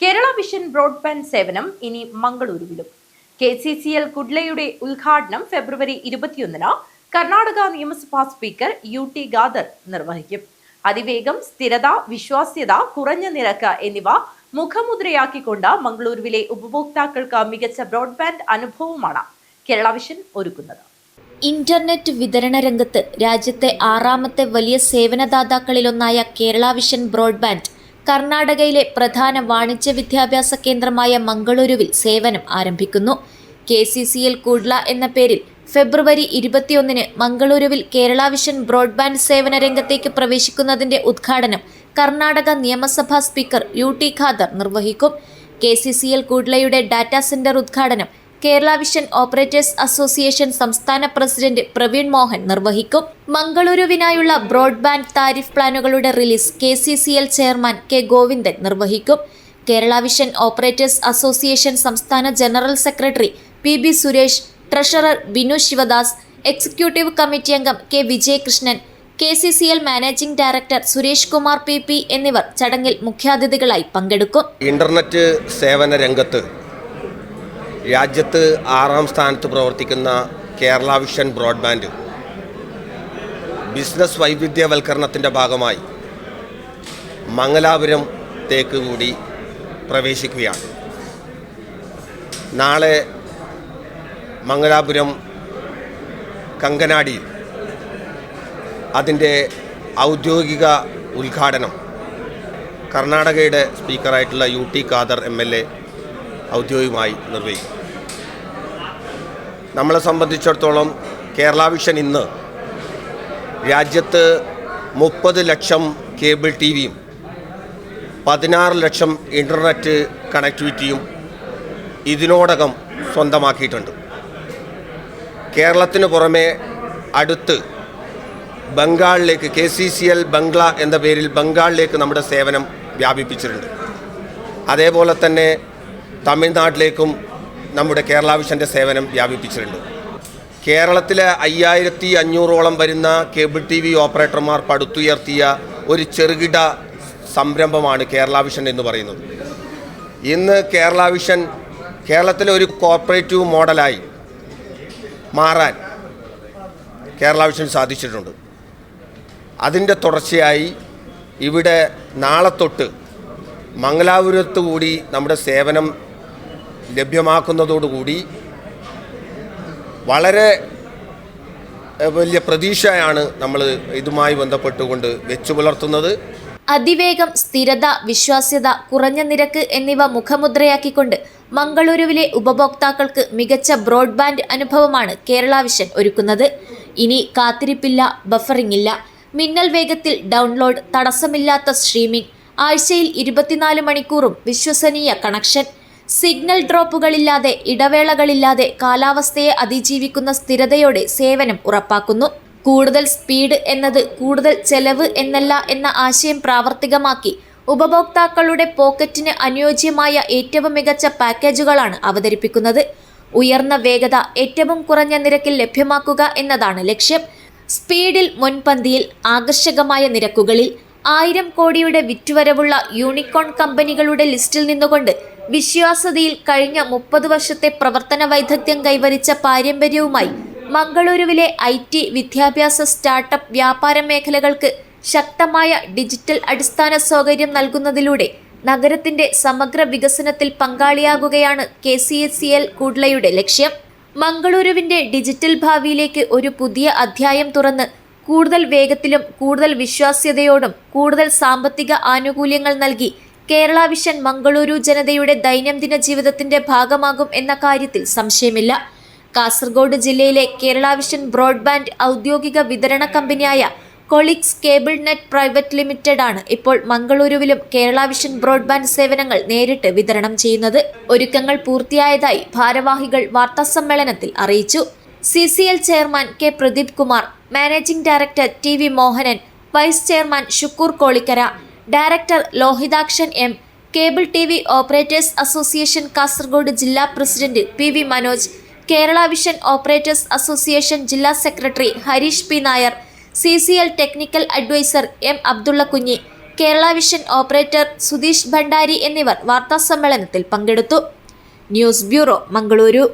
Kerala vision broadband സേവനം ഇനി മംഗളൂരുവിലും. കെ സി സി എൽ കുഡ്ലയുടെ ഉദ്ഘാടനം ഫെബ്രുവരി ഇരുപത്തിയൊന്നിന് കർണാടക നിയമസഭാ സ്പീക്കർ യു ടി ഖാദർ നിർവഹിക്കും. അതിവേഗം സ്ഥിരത വിശ്വാസ്യത കുറഞ്ഞ നിരക്ക് എന്നിവ മുഖമുദ്രയാക്കിക്കൊണ്ട് മംഗളൂരുവിലെ ഉപഭോക്താക്കൾക്ക് മികച്ച ബ്രോഡ്ബാൻഡ് അനുഭവമാണ് കേരള വിഷൻ ഒരുക്കുന്നത്. ഇന്റർനെറ്റ് വിതരണ രംഗത്ത് രാജ്യത്തെ ആറാമത്തെ വലിയ സേവനദാതാക്കളിലൊന്നായ കേരള വിഷൻ ബ്രോഡ്ബാൻഡ് കർണാടകയിലെ പ്രധാന വാണിജ്യ വിദ്യാഭ്യാസ കേന്ദ്രമായ മംഗളൂരുവിൽ സേവനം ആരംഭിക്കുന്നു. K C C L Kudla എന്ന പേരിൽ ഫെബ്രുവരി ഇരുപത്തിയൊന്നിന് മംഗളൂരുവിൽ കേരള വിഷൻ ബ്രോഡ്ബാൻഡ് സേവന രംഗത്തേക്ക് പ്രവേശിക്കുന്നതിന്റെ ഉദ്ഘാടനം കർണാടക നിയമസഭാ സ്പീക്കർ യു ടി ഖാദർ നിർവഹിക്കും. കെ സി സി എൽ കൂഡ്ലയുടെ ഡാറ്റാ സെന്റർ ഉദ്ഘാടനം കേരള വിഷൻ ഓപ്പറേറ്റേഴ്സ് അസോസിയേഷൻ സംസ്ഥാന പ്രസിഡന്റ് പ്രവീൺ മോഹൻ നിർവഹിക്കും. മംഗളൂരുവിനായുള്ള broadband tariff പ്ലാനുകളുടെ release K chairman K Govindan നിർവഹിക്കും. കേരള വിഷൻ ഓപ്പറേറ്റേഴ്സ് അസോസിയേഷൻ സംസ്ഥാന general secretary P B Suresh treasurer Binu Shivadas executive committee അംഗം K Vijayakrishnan K C C L managing director Suresh Kumar P P എന്നിവർ ചടങ്ങിൽ മുഖ്യാതിഥികളായി പങ്കെടുക്കും. Internet സേവന രംഗത്ത് രാജ്യത്ത് ആറാം സ്ഥാനത്ത് പ്രവർത്തിക്കുന്ന കേരള വിഷൻ ബ്രോഡ്ബാൻഡ് ബിസിനസ് വൈവിധ്യവൽക്കരണത്തിന്റെ ഭാഗമായി മംഗലാപുരം തേക്ക് കൂടി പ്രവേശിക്കുകയാണ്. നാളെ മംഗലാപുരം കങ്കനാടിയിൽ അതിന്റെ ഔദ്യോഗിക ഉദ്ഘാടനം കർണാടകയുടെ സ്പീക്കറായിട്ടുള്ള U T Khader M L A ഔദ്യോഗികമായി നിർവഹിക്കും. നമ്മളെ സംബന്ധിച്ചിടത്തോളം കേരള വിഷൻ ഇന്ന് രാജ്യത്ത് മുപ്പത് ലക്ഷം കേബിൾ ടി വിയും പതിനാറ് ലക്ഷം ഇന്റർനെറ്റ് കണക്ടിവിറ്റിയും ഇതിനോടകം സ്വന്തമാക്കിയിട്ടുണ്ട്. കേരളത്തിന് പുറമെ അടുത്ത് ബംഗാളിലേക്ക് K C C L Bangla എന്ന പേരിൽ ബംഗാളിലേക്ക് നമ്മുടെ സേവനം വ്യാപിപ്പിച്ചിട്ടുണ്ട്. അതേപോലെ തന്നെ തമിഴ്നാട്ടിലേക്കും നമ്മുടെ കേരള വിഷന്റെ സേവനം വ്യാപിപ്പിച്ചിട്ടുണ്ട്. കേരളത്തിലെ അയ്യായിരത്തി അഞ്ഞൂറോളം വരുന്ന കേബിൾ ടി വി ഓപ്പറേറ്റർമാർ പടുത്തുയർത്തിയ ഒരു ചെറുകിട സംരംഭമാണ് കേരള വിഷൻ എന്ന് പറയുന്നത്. ഇന്ന് കേരള വിഷൻ കേരളത്തിലെ ഒരു കോർപ്പറേറ്റീവ് മോഡലായി മാറാൻ കേരള വിഷൻ സാധിച്ചിട്ടുണ്ട്. അതിന്റെ തുടർച്ചയായി ഇവിടെ നാളെ തൊട്ട് മംഗലാപുരത്ത് കൂടി നമ്മുടെ സേവനം ലഭ്യമാക്കുന്നതോടുകൂടി വളരെ വലിയ പ്രതീക്ഷയാണ് നമ്മൾ ഇതുമായി ബന്ധപ്പെട്ടുകൊണ്ട് വെച്ചു പുലർത്തുന്നത്. അതിവേഗം സ്ഥിരത വിശ്വാസ്യത കുറഞ്ഞ നിരക്ക് എന്നിവ മുഖമുദ്രയാക്കിക്കൊണ്ട് മംഗളൂരുവിലെ ഉപഭോക്താക്കൾക്ക് മികച്ച ബ്രോഡ്ബാൻഡ് അനുഭവമാണ് കേരള വിഷൻ ഒരുക്കുന്നത്. ഇനി കാത്തിരിപ്പില്ല ബഫറിംഗ് ഇല്ല മിന്നൽ വേഗത്തിൽ ഡൗൺലോഡ് തടസ്സമില്ലാത്ത സ്ട്രീമിംഗ്. ആഴ്ചയിൽ ഇരുപത്തിനാല് മണിക്കൂറും വിശ്വസനീയ കണക്ഷൻ. സിഗ്നൽ ഡ്രോപ്പുകളില്ലാതെ ഇടവേളകളില്ലാതെ കാലാവസ്ഥയെ അതിജീവിക്കുന്ന സ്ഥിരതയോടെ സേവനം ഉറപ്പാക്കുന്നു. കൂടുതൽ സ്പീഡ് എന്നത് കൂടുതൽ ചെലവ് എന്നല്ല എന്ന ആശയം പ്രാവർത്തികമാക്കി ഉപഭോക്താക്കളുടെ പോക്കറ്റിന് അനുയോജ്യമായ ഏറ്റവും മികച്ച പാക്കേജുകളാണ് അവതരിപ്പിക്കുന്നത്. ഉയർന്ന വേഗത ഏറ്റവും കുറഞ്ഞ നിരക്കിൽ ലഭ്യമാക്കുക എന്നതാണ് ലക്ഷ്യം. സ്പീഡിൽ മുൻപന്തിയിൽ ആകർഷകമായ നിരക്കുകളിൽ ആയിരം കോടിയുടെ വിറ്റുവരവുള്ള യൂണിക്കോൺ കമ്പനികളുടെ ലിസ്റ്റിൽ നിന്നുകൊണ്ട് വിശ്വാസ്യതയിൽ കഴിഞ്ഞ മുപ്പത് വർഷത്തെ പ്രവർത്തന വൈദഗ്ധ്യം കൈവരിച്ച പാരമ്പര്യവുമായി മംഗളൂരുവിലെ ഐ ടി വിദ്യാഭ്യാസ സ്റ്റാർട്ടപ്പ് വ്യാപാര മേഖലകൾക്ക് ശക്തമായ ഡിജിറ്റൽ അടിസ്ഥാന സൗകര്യം നൽകുന്നതിലൂടെ നഗരത്തിന്റെ സമഗ്ര വികസനത്തിൽ പങ്കാളിയാകുകയാണ് K C S C L കൂഡ്ലയുടെ ലക്ഷ്യം. മംഗളൂരുവിന്റെ ഡിജിറ്റൽ ഭാവിയിലേക്ക് ഒരു പുതിയ അധ്യായം തുറന്ന് കൂടുതൽ വേഗത്തിലും കൂടുതൽ വിശ്വാസ്യതയോടും കൂടുതൽ സാമ്പത്തിക ആനുകൂല്യങ്ങൾ നൽകി കേരള വിഷൻ മംഗളൂരു ജനതയുടെ ദൈനംദിന ജീവിതത്തിന്റെ ഭാഗമാകും എന്ന കാര്യത്തിൽ സംശയമില്ല. കാസർഗോഡ് ജില്ലയിലെ കേരള വിഷൻ ബ്രോഡ്ബാൻഡ് ഔദ്യോഗിക വിതരണ കമ്പനിയായ Kolix cable net private limited ആണ് ഇപ്പോൾ മംഗളൂരുവിലും കേരള വിഷൻ ബ്രോഡ്ബാൻഡ് സേവനങ്ങൾ നേരിട്ട് വിതരണം ചെയ്യുന്നത്. ഒരുക്കങ്ങൾ പൂർത്തിയായതായി ഭാരവാഹികൾ വാർത്താസമ്മേളനത്തിൽ അറിയിച്ചു. C C L chairman K Pradeep Kumar managing director T V Mohanan vice chairman Shukkoor Kolikkara director Lohithakshan M. Cable T V operators association Kasaragod ജില്ലാ president P V Manoj Kerala Vision operators association ജില്ലാ secretary Harish P. Nair C C L technical adviser M. Abdulla Kunhi Kerala Vision operator Sudheesh Bhandari എന്നിവർ വാർത്താസമ്മേളനത്തിൽ പങ്കെടുത്തു. News bureau Mangaluru.